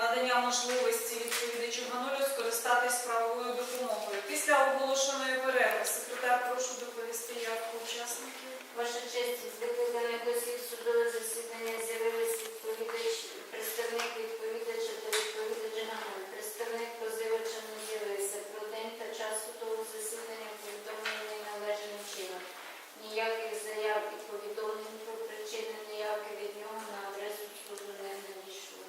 Надання можливості відповідачу Ганулю скористатись правовою допомогою. Після оголошеної перерви секретар прошу доповісти як учасників. Ваша честь, з викликаних осіб судове засідання з'явилися відповідач, представник та відповідач Гануль. Представник позивача не з'явився. Про день та час судового засідання повідомлений належним чином. Ніяких заяв і повідомлень про причини ніякі від нього на адресу суду не надійшло.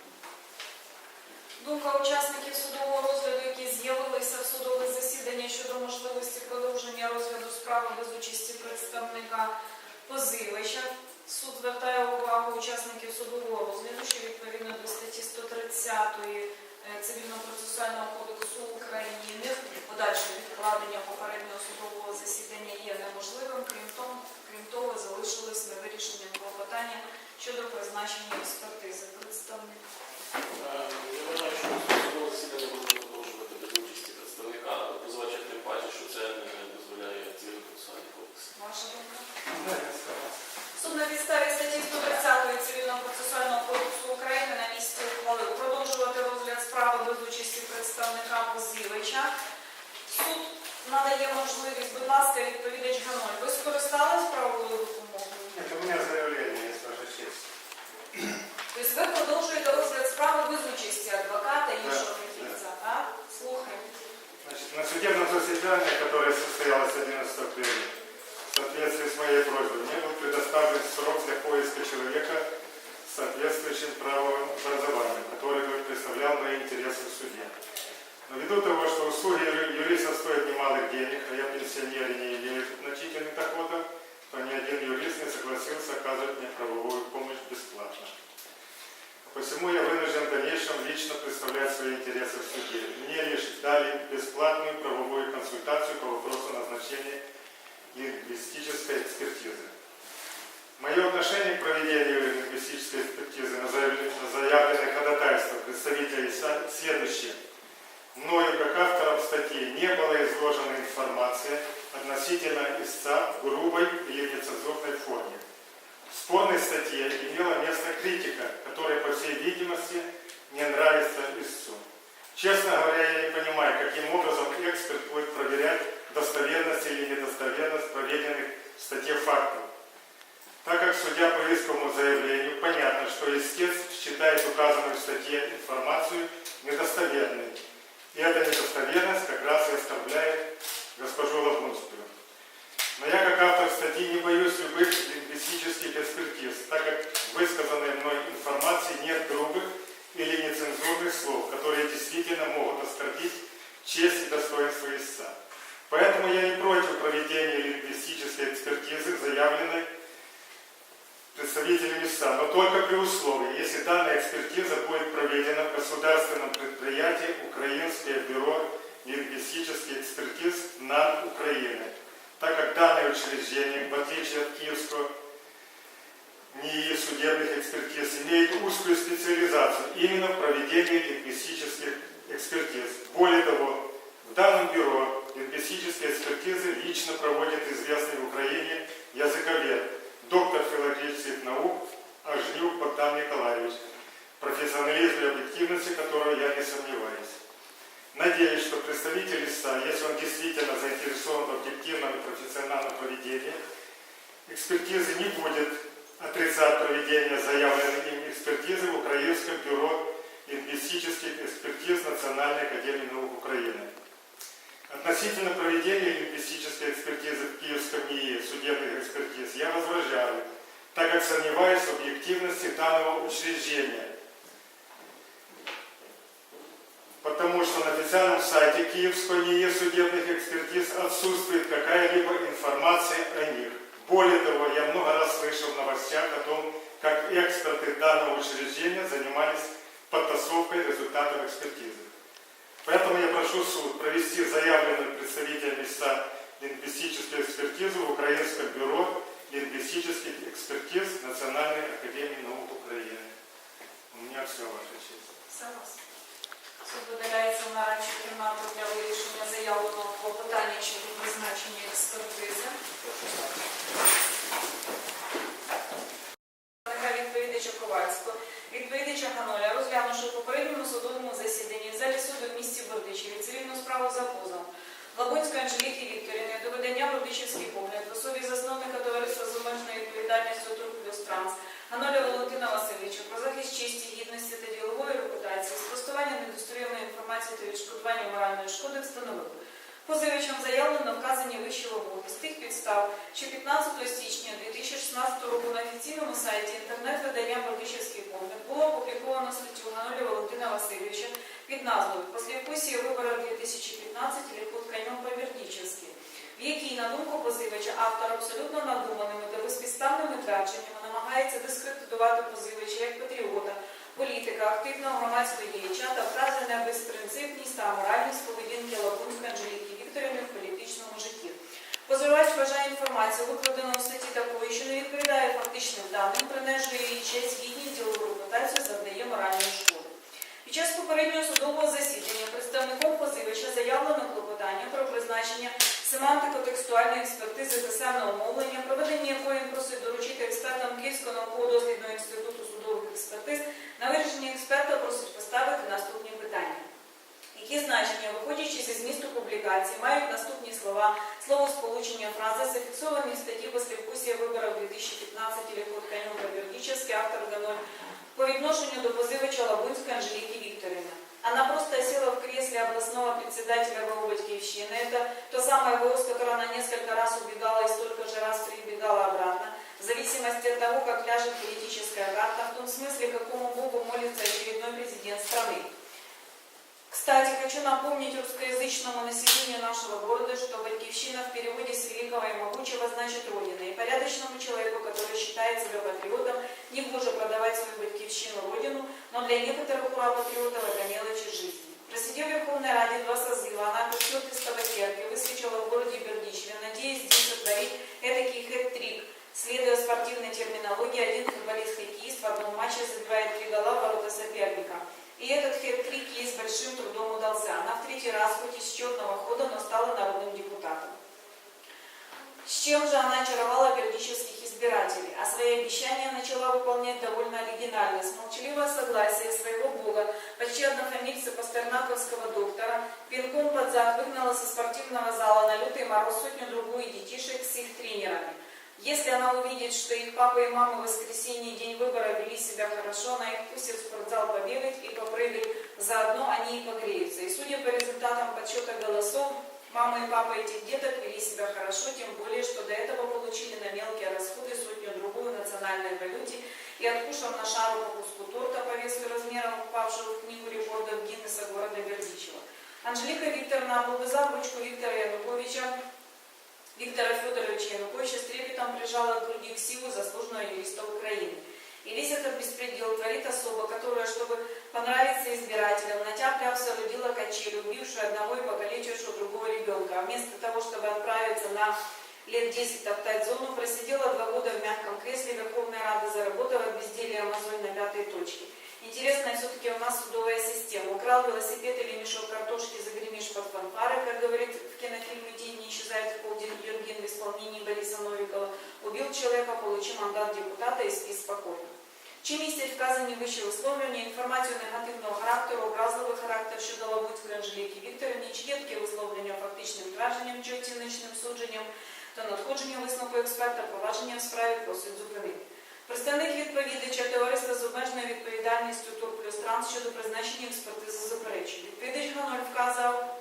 Думка учасників судового розгляду, які з'явилися в судове засідання можливості продовження розгляду справи без участі представника позивача. Суд звертає увагу учасників судового розгляду, що відповідно до статті 130 е, Цивільно-процесуального кодексу України подальше відкладення попереднього судового засідання є неможливим. Крім того, крім того, залишилось невирішенням клопотання щодо призначення експертизи. Представник. процесуального кодексу України на місці ухвалив продовжувати розгляд справи без участі представника позивача. Суд надає можливість, будь ласка, відповідач Ганоль. Ви скористались правовою допомогою? Нет, у меня заявление есть, Ваша честь. Тобто ви продовжуєте розгляд справи без участі адвоката і іншого Да, фахівця, так? Слухаємо. Значит, на судебном заседании, которое состоялось 11 апреля, в соответствии с моей просьбой, мне был предоставлен срок для поиска человека с соответствующим правовым образованием, который бы представлял мои интересы в суде. Но ввиду того, что услуги юриста стоят немалых денег, а я пенсионер и не имею значительных доходов, то ни один юрист не согласился оказывать мне правовую помощь бесплатно. Посему я вынужден в дальнейшем лично представлять свои интересы в суде. Мне лишь дали бесплатную правовую консультацию по вопросу назначения лингвистической экспертизы. Мое отношение к проведению лингвистической экспертизы на заявле- на заявленное ходатайство представителей следующее. Мною, как автором статьи, не было изложена информация относительно истца в грубой или нецензурной форме. В спорной статье имела место критика, которая, по всей видимости, не нравится истцу. Честно говоря, я не понимаю, каким образом эксперт будет проверять достоверность или недостоверность проведенных в статье фактов. Так как судья по исковому заявлению, понятно, что истец считает указанную в статье информацию недостоверной. И эта недостоверность как раз и оскорбляет госпожу Лобнускую. Но я, как автор статьи, не боюсь любых лингвистических экспертиз, так как в высказанной мной информации нет грубых или нецензурных слов, которые действительно могут оскорбить честь и достоинство истца. Поэтому я не против проведения лингвистической экспертизы, заявленной представителями истца, но только при условии, если данная экспертиза будет проведена в государственном предприятии Украинское бюро лингвистических экспертиз НАН Украины так как данное учреждение, в отличие от Киевского НИИ судебных экспертиз, имеет узкую специализацию именно в проведении лингвистических экспертиз. Более того, в данном бюро лингвистические экспертизы лично проводит известный в Украине языковед, доктор филологических наук Ажнюк Богдан Николаевич, в профессионализме и объективности которого я не сомневаюсь. Надеюсь, что представитель ИСА, если он действительно заинтересован в объективном и профессиональном проведении, экспертизы не будет отрицать проведение заявленной им экспертизы в Украинском бюро лингвистических экспертиз Национальной академии наук Украины. Относительно проведения лингвистической экспертизы в Киевском НИИ судебных экспертиз я возражаю, так как сомневаюсь в объективности данного учреждения – потому что на официальном сайте Киевского НИИ судебных экспертиз отсутствует какая-либо информация о них. Более того, я много раз слышал в новостях о том, как эксперты данного учреждения занимались подтасовкой результатов экспертизы. Поэтому я прошу суд провести заявленную представителями СА лингвистическую экспертизу в Украинском бюро лингвистических экспертиз Национальной академии наук Украины. У меня все, Ваша честь. Согласна. Суд видаляється в нарадчу кімнату для вирішення заявленого клопотання щодо призначення експертизи. До погляд в особі засновника товариства з обмеженою відповідальністю плюс Транс Аноля Валентина Васильовича про захист честі, гідності та ділової репутації, спростування недостовірної інформації та відшкодування моральної шкоди встановив. Позивачам заявлено вказані вищі вимоги з тих підстав, що 15 січня 2016 року на офіційному сайті інтернет-видання Бердичівський погляд було опубліковано статтю Ганолі Валентина Васильовича під назвою «Послевкусие виборів 2015 или под конем по-бердичевски», в якій, на думку позивача, автор абсолютно надуманими та безпідставними твердженнями намагається дискредитувати позивача як патріота, політика, активного громадського діяча та вказане безпринципність та аморальність поведінки Лапунської Анжеліки Вікторівни в політичному житті. Позивач вважає інформацію, викладену у статті такою, що не відповідає фактичним даним, принижує її честь, гідність, ділову репутацію, завдає моральної шкоди. Під час попереднього судового засідання представником позивача заявлено клопотання про призначення семантико-текстуальної експертизи писемного мовлення, проведення якої просить доручити експертам Київського науково-дослідного інституту судових експертиз. На вирішення експерта просить поставити наступні питання. Які значення, виходячи зі змісту публікації, мають наступні слова, словосполучення, фрази, зафіксовані в статті «Послевкусие виборів 2015» или «Ход конем Вердичевский», автор Ганоль, по відношенню до позивача Лабунської Анжеліки Вікторівни. Она просто села в кресле областного председателя ВО Батькивщины. Это то самое ВО, с которого она несколько раз убегала и столько же раз прибегала обратно. В зависимости от того, как ляжет политическая карта, в том смысле, какому богу молится очередной президент страны. Кстати, хочу напомнить русскоязычному населению нашего города, что Батькивщина в переводе с великого и могучего значит Родина. И порядочному человеку, который считает себя патриотом, не гоже продавать свою Батькивщину Родину, но для некоторых ура-патриотов это мелочи жизни. Просидев в Верховной Раде два созыва, она черт из табакерки выскочила в городе Бердичеве, надеясь здесь сотворить этакий хэт-трик. Следуя спортивной терминологии, один футболист-хоккеист в одном матче забивает три гола в ворота соперника. И этот хэт-трик ей Третий раз, хоть и с черного хода, но стала народным депутатом. С чем же она очаровала бердичевских избирателей, а свои обещания начала выполнять довольно оригинально, с молчаливого согласия своего бога, почти однофамильца пастернаковского доктора, пинком под зад выгнала со спортивного зала на лютый мороз сотню-другую детишек с их тренерами. Если она увидит, что их папа и мама в воскресенье день выбора вели себя хорошо, она их пустит в спортзал побегать и попрыгать, заодно они и погреются. И судя по результатам подсчета голосов, мама и папа этих деток вели себя хорошо, тем более, что до этого получили на мелкие расходы сотню-другую национальной валюте и откушав на шару по куску торта по весу размерам, попавшего в книгу рекордов Гиннесса города Бердичева. Анжелика Викторовна, облобызав ручку Виктора Януковича, Виктора Федоровича Януковича с трепетом прижала к груди к силу заслуженного юриста Украины. И весь этот беспредел творит особа, которая, чтобы понравиться избирателям, натяпляв соорудила качель, убившую одного и покалечившую другого ребенка. А вместо того, чтобы отправиться на лет 10 топтать зону, просидела два года в мягком кресле Верховной Рады, заработав от безделия мозоль на пятой точке. Интересная все-таки у нас судовая система. Украл велосипед или мешок картошки, загремишь под фанфары, как говорит в кинофильме «День не исчезает в полдень» Юрген в исполнении Бориса Новикова. Убил человека, получил мандат депутата и спи спокойно. Чи містять вказані вище висловлювання інформацію негативного характеру, образливий характер щодо Лабуцької Анжеліки Вікторівни, чи є таке висловлення фактичним твердженням чи оціночним судженням та надходження висновку експерта провадження в справі просить зупинити. Представник відповідача товариства з обмеженою відповідальністю Тур плюс Транс щодо призначення експертизи заперечує. Відповідач Гануль вказав,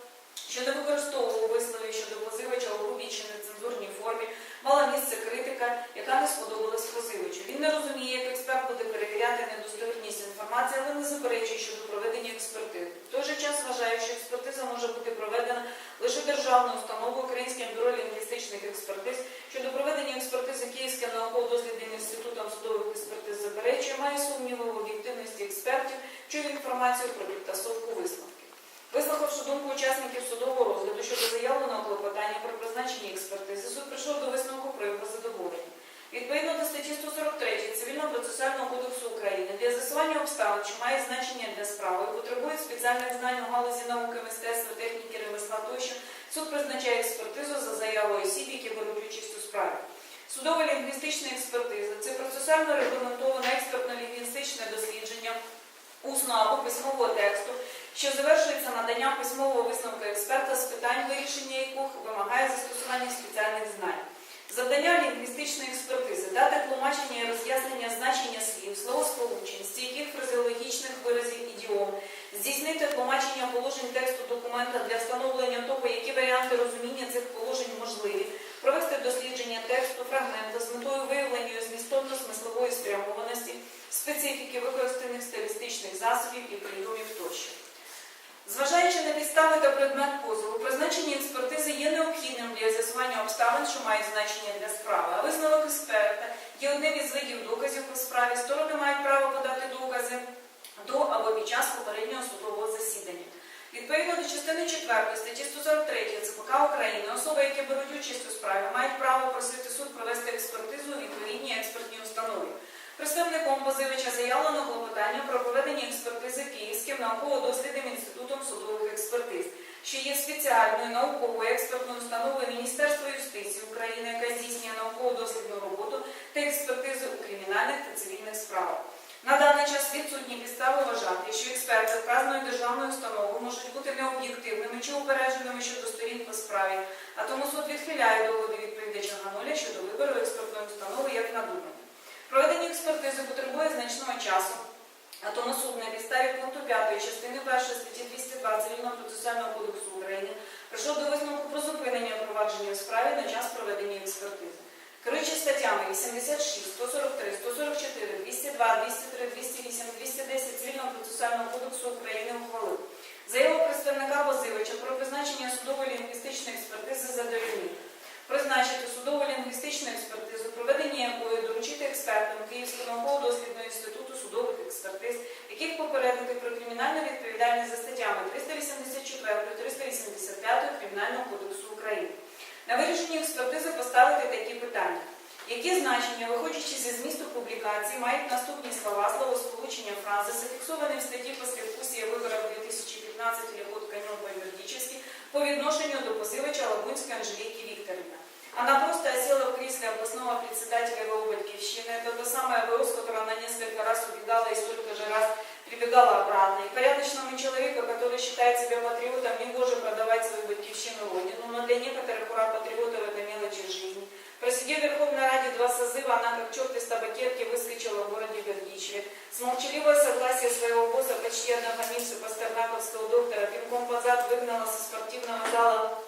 що не використовував вислові щодо позивача у грубій інформації, але не заперечує щодо проведення експертизи. В той же час вважає, що експертиза може бути проведена лише державною установою Українським бюро лінгвістичних експертиз. Щодо проведення експертизи Київським науково-дослідним інститутом судових експертиз заперечує, має сумніви в об'єктивності експертів, чув інформацію про підтасовку висновків. Вислухавши думку учасників судового розгляду щодо заявленого клопотання про призначення експертизи, суд прийшов до висновку про його задоволення. Відповідно до статті 143 Цивільно-процесуального кодексу України для з'ясування обставин, що має значення для справи, потребує спеціальних знань у галузі науки, мистецтва, техніки, ремесла тощо, суд призначає експертизу за заявою осіб, які беруть участь у справі. Судово-лінгвістична експертиза це процесуально регламентоване експертно-лінгвістичне дослідження усного або письмового тексту, що завершується наданням письмового висновку експерта з питань вирішення яких вимагає застосування спеціальних знань. Завдання лінгвістичної експертизи дати тлумачення і роз'яснення значення слів, словосполучень, стійких фразеологічних виразів ідіом, здійснити тлумачення положень тексту документа для встановлення того, які варіанти розуміння цих положень можливі, провести дослідження тексту фрагмента з метою виявлення змістовно-смислової спрямованості, специфіки використаних стилістичних засобів і прийомів тощо. Зважаючи на підстави та предмет позову, призначення експертизи є необхідним для з'ясування обставин, що мають значення для справи, а висновок експерта є одним із видів доказів по справі. Сторони мають право подати докази до або під час попереднього судового засідання. Відповідно до частини 4 статті 143 ЦПК України, особи, які беруть участь у справі, мають право просити суд провести експертизу у відповідній експертній установі. Представником позивача заявлено клопотання про проведення експертизи Київським науково-дослідним інститутом судових експертиз, що є спеціальною науковою експертною установою Міністерства юстиції України, яка здійснює науково-дослідну роботу та експертизу у кримінальних та цивільних справах. На даний час відсутні підстави вважати, що експерти вказаної державної установи можуть бути необ'єктивними чи упередженими щодо сторін по справі, а тому суд відхиляє доводи відповідача Гануля щодо вибору експертної установи як надумані. Проведення експертизи потребує значного часу, а тому суд на підставі пункту 5 частини 1 статті 220 Цивільного процесуального кодексу України прийшов до висновку про зупинення провадження у справі на час проведення експертизи. Керуючи статтями 86, 143, 144, 202, 203, 208, 210 Цивільного процесуального кодексу України ухвалив. Заяву представника позивача про призначення судової лінгвістичної експертизи задовільнив. Призначити судову лінгвістичну експертизу, проведення якої доручити експертам Київського науково-дослідного інституту судових експертиз, яких попередити про кримінальну відповідальність за статтями 384, 385 Кримінального кодексу України. На вирішенні експертизи поставити такі питання. Які значення, виходячи зі змісту публікації, мають наступні слова, словосполучення, фрази, зафіксовані в статті «Послевкусие виборів 2015 или год конем по-юридически» по відношенню до позивача Лабунської Анжеліки Вікторівни. Она просто осела в кресле областного председателя его батьківщины. Это то самое ВО, с которой она несколько раз убегала и столько же раз прибегала обратно. И порядочному человеку, который считает себя патриотом, не гоже продавать свою батьківщину родину, но для некоторых ура патриотов это мелочи жизни. Просидев в Верховной Раде два созыва, она как черт из табакерки выскочила в городе Бердичеве. С молчаливого согласия своего босса, почти однофамильца пастернаковского доктора, пинком под зад выгнала со спортивного зала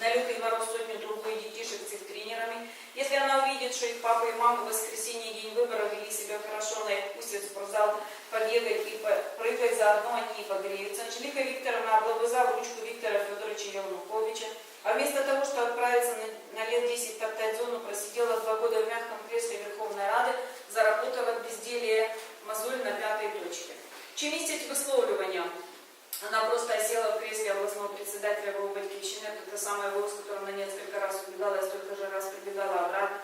на лютый мороз сотню другую детишек с их тренерами. Если она увидит, что их папа и мама в воскресенье день выборов вели себя хорошо, она их пустит в спортзал побегать и прыгать, заодно они и погреются. Анжелика Викторовна облобызала ручку Виктора Федоровича Елнуковича, а вместо того, что отправиться на, на лет 10 топтать зону, просидела два года в мягком кресле Верховной Рады, заработав от безделия мозоль на пятой точке. Чем местить высловливания? Она просто осела в кресле областного председателя его батьківщины, это самая ВОЗ, которая она несколько раз убегала и столько же раз прибегала обратно.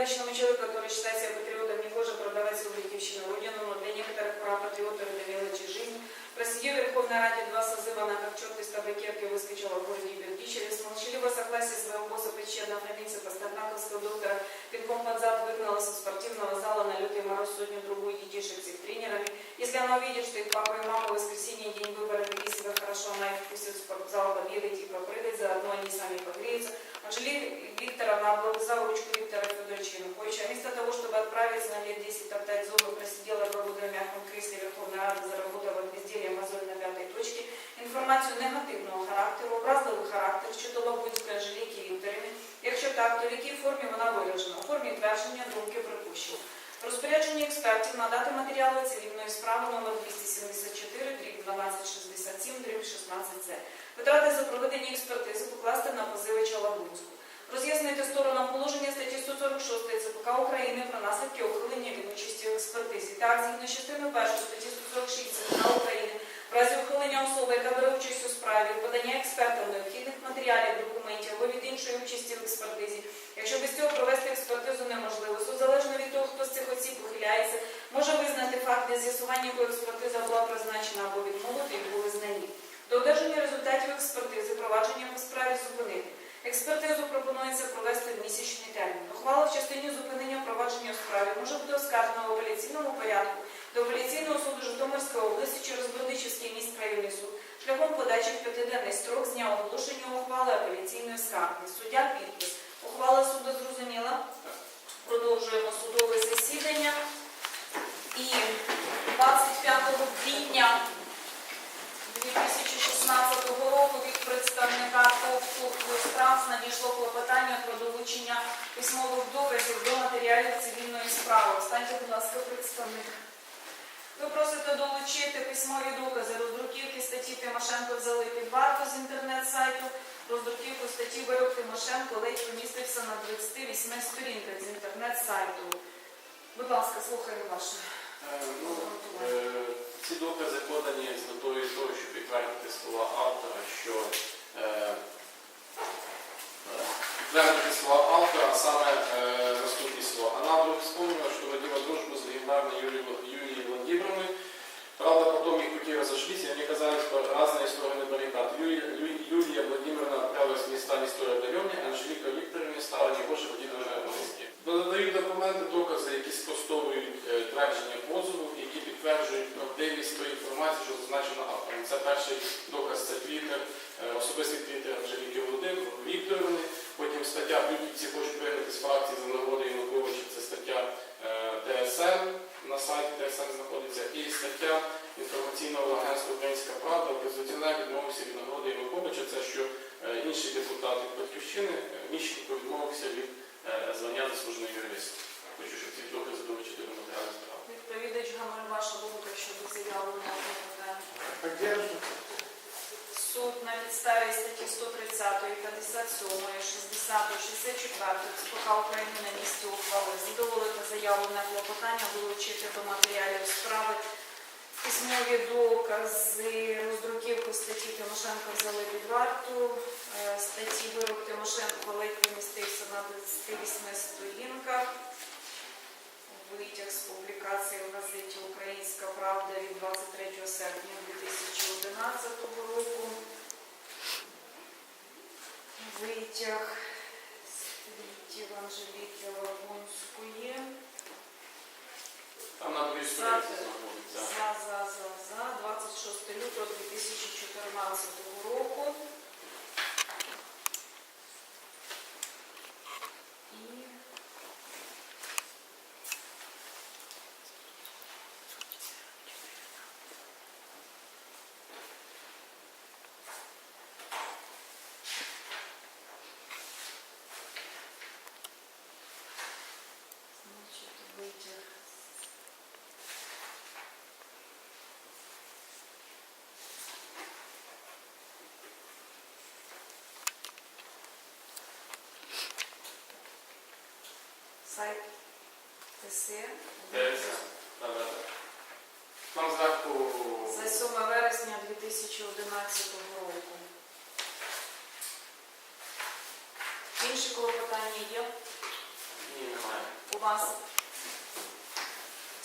И порядочному человеку, который считает себя патриотом, не гоже продавать свою батьківщину родину, но для некоторых прав патриотов это мелочи жизни. Просидев в Верховной Раде два созыва, она как черт из табакерки выскочила в городе Бердичеве. С молчаливого согласия своего босса, почти однофамильца Пастернаковского доктора, пинком под зад выгнала со спортивного зала на лютый мороз сотню-другую детишек с их тренерами. Если она увидит, что их папа и мама в воскресенье день выборов вели себя хорошо, она их пустит в спортзал побегать и попрыгать, заодно они сами погреются. Анжелика Викторовна облобызала ручку Виктора Федоровича Януковича. Вместо того, чтобы отправиться на лет 10 топтать зубы, просидела два года в мягком кресле Верховной Рады, заработав от безделия мозоль на пятой точке, інформацію негативного характеру, образливий характер щодо Лабунської Анжеліки Вікторівни. Якщо так, то в якій формі вона виражена? У формі твердження, думки, припущень. Розпорядження експертів надати матеріали цивільної справи номер 274, дріб 1267, дріб 16 з Витрати за проведення експертизи покласти на позивача Лабунську. Роз'яснити сторонам положення статті 146 ЦПК України про наслідки ухилення від участі в експертизі. Так, згідно з частиною 1 статті 146 ЦПК України, в разі ухилення особи, яка бере участь у справі, подання експертам необхідних матеріалів, документів або від іншої участі в експертизі. Якщо без цього провести експертизу неможливо, суд залежно від того, хто з цих осіб ухиляється, може визнати факт нез'ясування, якої експертиза була призначена або відмовити їх у визнанні. До одержання результатів експертизи провадження по справі зупинити. Експертизу пропонується провести в місячний термін. Ухвала в частині зупинення провадження у справі може бути оскаржена в апеляційному порядку до апеляційного суду Житомирської області через Бердичівський міськрайонний суд шляхом подачі в п'ятиденний строк з дня оголошення ухвали апеляційної скарги. Суддя підпис. Ухвала суду зрозуміла. Продовжуємо судове засідання. І 25 квітня 2016 року від представника ТОВ «Турк Транс» надійшло клопотання про долучення письмових доказів до матеріалів цивільної справи. Останьте, будь ласка, представник. Ви просите долучити письмові докази роздруківки статті Тимошенко взяли під варту з інтернет-сайту. Роздруківку статті Вирок Тимошенко ледь помістився на 28 сторінках з інтернет-сайту. Будь ласка, слухаю ваше. Е, Ну, е, ці докази подані з метою того, щоб підтвердити слова автора, що е, підтвердити слова автора, а саме наступні слова. Аналог вспомнила, що водила дружбу з легендарною Юлією Владимировной. Правда, потом их пути разошлись, и они оказались по разные стороны баррикад. Юлия, Ю- Юлия Владимировна отправилась в места не столь отдаленные, а Анжелика Викторовна стала не больше Владимировна близькі. Додають документи, докази, які спростовують е, твердження позову, які підтверджують правдивість тої інформації, що зазначено автором. Це перший доказ, це твіттер, е, особистий твіттер Анжеліки Володимир Вікторовни. Потім стаття «Бютівці хочуть вигнати з фракції за нагоди Януковича». Це стаття е, ТСН, на сайті ТСН знаходиться, і стаття інформаційного агентства Українська Правда. Опозиціонер відмовився від нагороди Януковича. Це що інші депутати Батьківщини е, Міщенко відмовився від е, звання заслужений юрист. Хочу, щоб ці докази долучити до матеріалу справи. Відповідач Гамаль, ваша думка щодо заявленого клопотання. Поддерживаю. Суд на підставі статті 130, 57, 60, 64 ЦПК України на місці ухвали задоволити заявлене клопотання, долучити до матеріалів справи письмові докази, роздруківку статті Тимошенко взяли під варту, е, статті вирок Тимошенко ледь помістився на 28 сторінках. Витяг з публікації в газеті Українська Правда від 23 серпня 2011 року. Витяг з квітів Анжеліки Лагунської. Там на дві сторінці знаходиться. За, за, за, за 26 лютого 2014 року. І Значить, витяг сайт ТСН. Там зверху за 7 вересня 2011 року. Інші клопотання є ні, немає. у вас?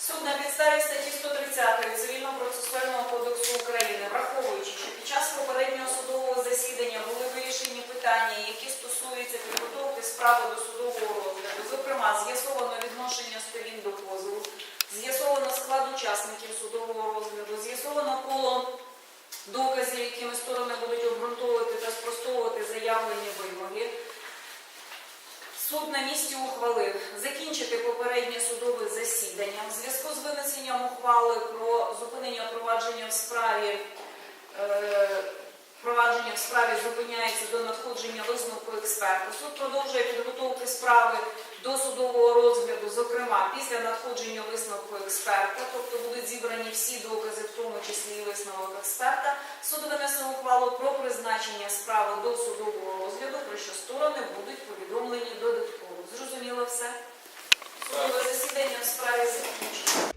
Суд на підставі статті 130 Цивільно-процесуального кодексу України, враховуючи, що під час попереднього судового засідання були вирішені питання, які стосуються підготовки справи до судового розгляду, зокрема, з'ясовано відношення сторін до позову, з'ясовано склад учасників судового розгляду, з'ясовано коло доказів, якими сторони будуть обґрунтовувати та спростовувати заявлені вимоги. Суд на місці ухвалив закінчити у справі зупиняється до надходження висновку експерта. Суд продовжує підготовки справи до судового розгляду, зокрема, після надходження висновку експерта, тобто будуть зібрані всі докази, в тому числі і висновок експерта. Суд винесе ухвалу про призначення справи до судового розгляду, про що сторони будуть повідомлені додатково. Зрозуміло все? Судове засідання в справі закінчено.